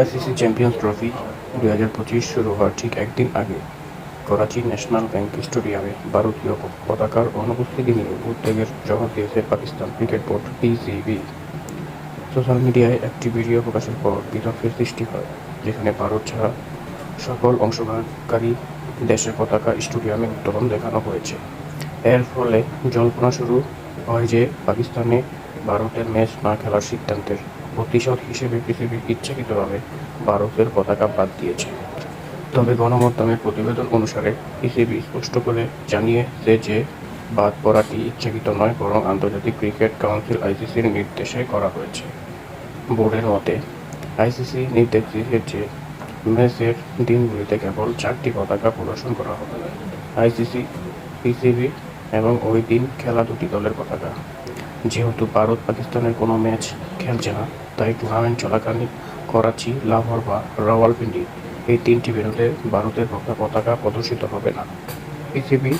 ICC champions trophy দুই হাজার পঁচিশ শুরু হওয়ার ঠিক একদিন আগে করাচি ন্যাশনাল ব্যাংক স্টেডিয়ামে ভারতীয় পতাকার অনুপস্থিতি নিয়ে উদ্বেগের জবাব দিয়েছে Pakistan cricket board PCB social মিডিয়ায় একটি ভিডিও প্রকাশের পর বিতর্কের সৃষ্টি হয়, যেখানে ভারত ছাড়া সকল অংশগ্রহণকারী দেশের পতাকা স্টেডিয়ামে উত্তোলন দেখানো হয়েছে। এর ফলে জল্পনা শুরু হয় যে পাকিস্তানে ভারতের ম্যাচ না খেলার সিদ্ধান্তের। প্রতিশোধ হিসেবে পৃথিবী ইচ্ছাকৃতভাবে ভারতের পতাকা বাদ দিয়েছে। তবে গণমাধ্যমের প্রতিবেদন অনুসারে পিসিবি স্পষ্ট করে জানিয়েছে যে, বাদ পড়াটি ইচ্ছাকৃত নয়, বরং আন্তর্জাতিক ক্রিকেট কাউন্সিল আইসিসির নির্দেশে করা হয়েছে। বোর্ডের মতে, আইসিসি নির্দেশ দিয়েছে ম্যাচের দিনগুলিতে কেবল চারটি পতাকা প্রদর্শন করা হবে। আইসিসি পিসিবি এবং ওই দিন খেলা দুটি দলের পতাকা। যেহেতু ভারত পাকিস্তানের কোনো ম্যাচ খেলছে না, তাই টুর্নামেন্ট চলাকালীন করাচি, লাহোর বা রাওয়ালপিন্ডি এই তিনটি ভেন্যুতে ভারতের পক্ষে পতাকা প্রদর্শিত হবে না। পিসিবি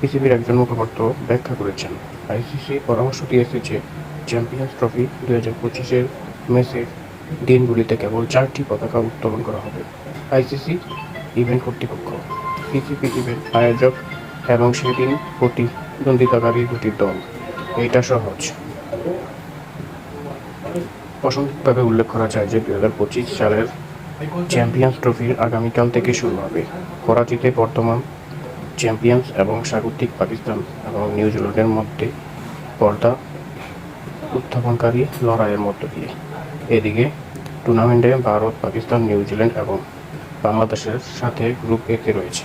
পিসিবির একজন মুখপাত্র ব্যাখ্যা করেছেন। আইসিসি পরামর্শ দিয়েছে যে চ্যাম্পিয়ন্স ট্রফি দু হাজার পঁচিশের ম্যাচের দিনগুলিতে কেবল চারটি পতাকা উত্তোলন করা হবে। আইসিসি ইভেন্ট কর্তৃপক্ষ পিসিবি ইভেন্ট আয়োজক এবং সেদিন প্রতিদ্বন্দ্বিতাকারী দুটি দল। এটা সহজ। প্রাসঙ্গিকভাবে উল্লেখ করা যায় যে দু হাজার পঁচিশ সালের চ্যাম্পিয়ন্স ট্রফির আগামীকাল থেকে শুরু হবে করাচিতে বর্তমান চ্যাম্পিয়ন্স এবং স্বাগতিক পাকিস্তান এবং নিউজিল্যান্ডের মধ্যে পর্দা উত্থাপনকারী লড়াইয়ের মধ্য দিয়ে। এদিকে টুর্নামেন্টে ভারত, পাকিস্তান, নিউজিল্যান্ড এবং বাংলাদেশের সাথে গ্রুপ এতে রয়েছে।